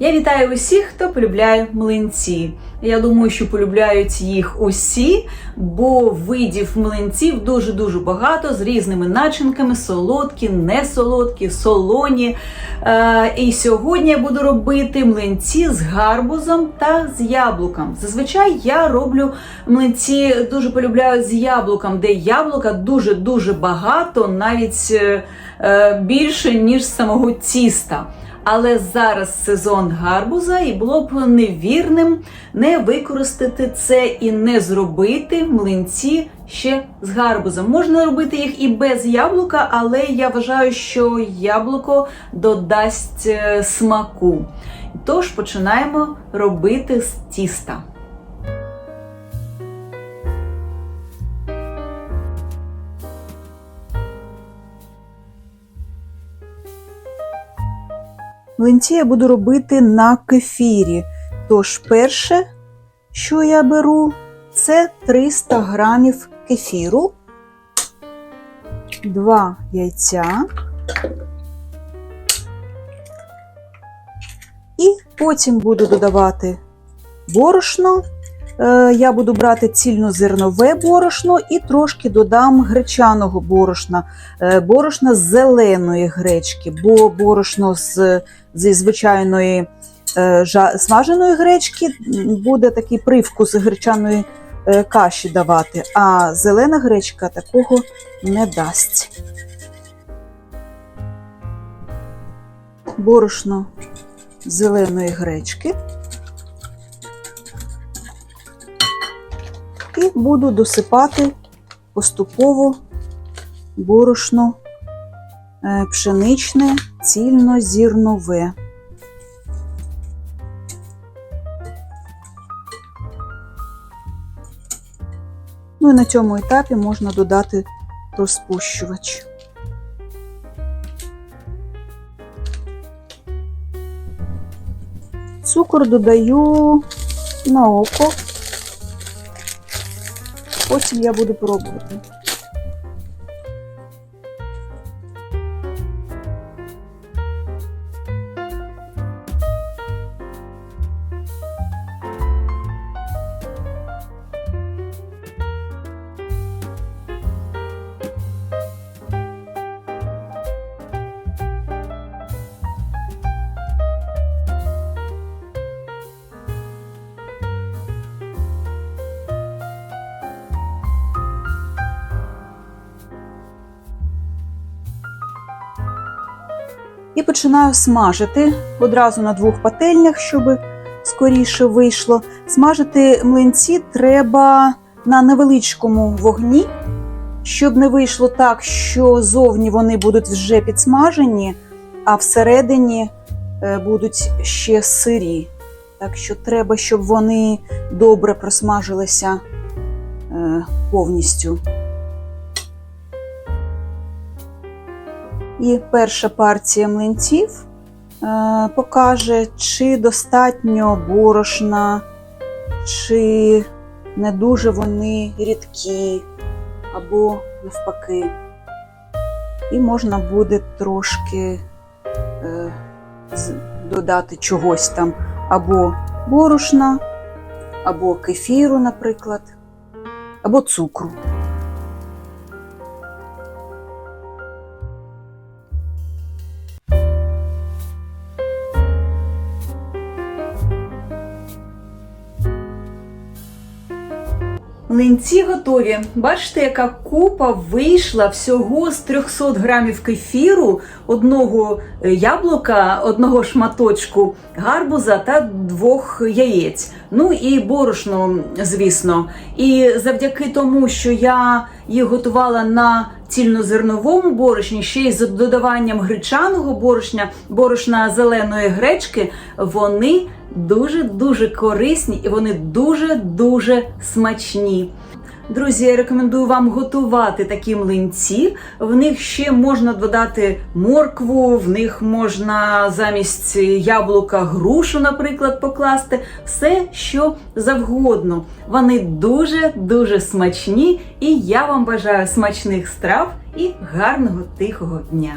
Я вітаю усіх, хто полюбляє млинці. Я думаю, що полюбляють їх усі, бо видів млинців дуже-дуже багато з різними начинками: солодкі, несолодкі, солоні. Е, і сьогодні я буду робити млинці з гарбузом та з яблуком. Зазвичай я роблю млинці, дуже полюбляю з яблуком, де яблука дуже-дуже багато, навіть е, е, більше, ніж самого тіста. Але зараз сезон гарбуза, і було б невірним не використати це і не зробити млинці ще з гарбузом. Можна робити їх і без яблука, але я вважаю, що яблуко додасть е, смаку. Тож починаємо робити з тіста. Млинці я буду робити на кефірі. Тож, перше, що я беру, це 300 грамів кефіру, 2 яйця. І потім буду додавати борошно. Е, Я буду брати цільнозернове борошно і трошки додам гречаного борошна, е, борошна з зеленої гречки, бо борошно з, зі звичайної е, смаженої гречки буде такий привкус гречаної е, каші давати, а зелена гречка такого не дасть. Борошно зеленої гречки. І буду досипати поступово борошно пшеничне, цільнозірнове. Ну і на цьому етапі можна додати розпущувач. Цукор додаю на око. Потім я буду пробувати. І починаю смажити одразу на двох пательнях, щоб скоріше вийшло. Смажити млинці треба на невеличкому вогні, щоб не вийшло так, що зовні вони будуть вже підсмажені, а всередині е, будуть ще сирі. Так що треба, щоб вони добре просмажилися е, повністю. І перша партія млинців е, покаже, чи достатньо борошна, чи не дуже вони рідкі, або навпаки. І можна буде трошки е, додати чогось там, або борошна, або кефіру, наприклад, або цукру. Млинці готові. Бачите, яка купа вийшла всього з 300 грамів кефіру, одного е, яблука, одного шматочку гарбуза та двох яєць. Ну і борошно, звісно. І завдяки тому, що я їх готувала на цільнозерновому борошні, ще й з додаванням гречаного борошня, борошна зеленої гречки, вони дуже-дуже корисні і вони дуже-дуже смачні. Друзі, я рекомендую вам готувати такі млинці. В них ще можна додати моркву, в них можна замість яблука грушу, наприклад, покласти. Все, що завгодно. Вони дуже-дуже смачні, і я вам бажаю смачних страв і гарного тихого дня.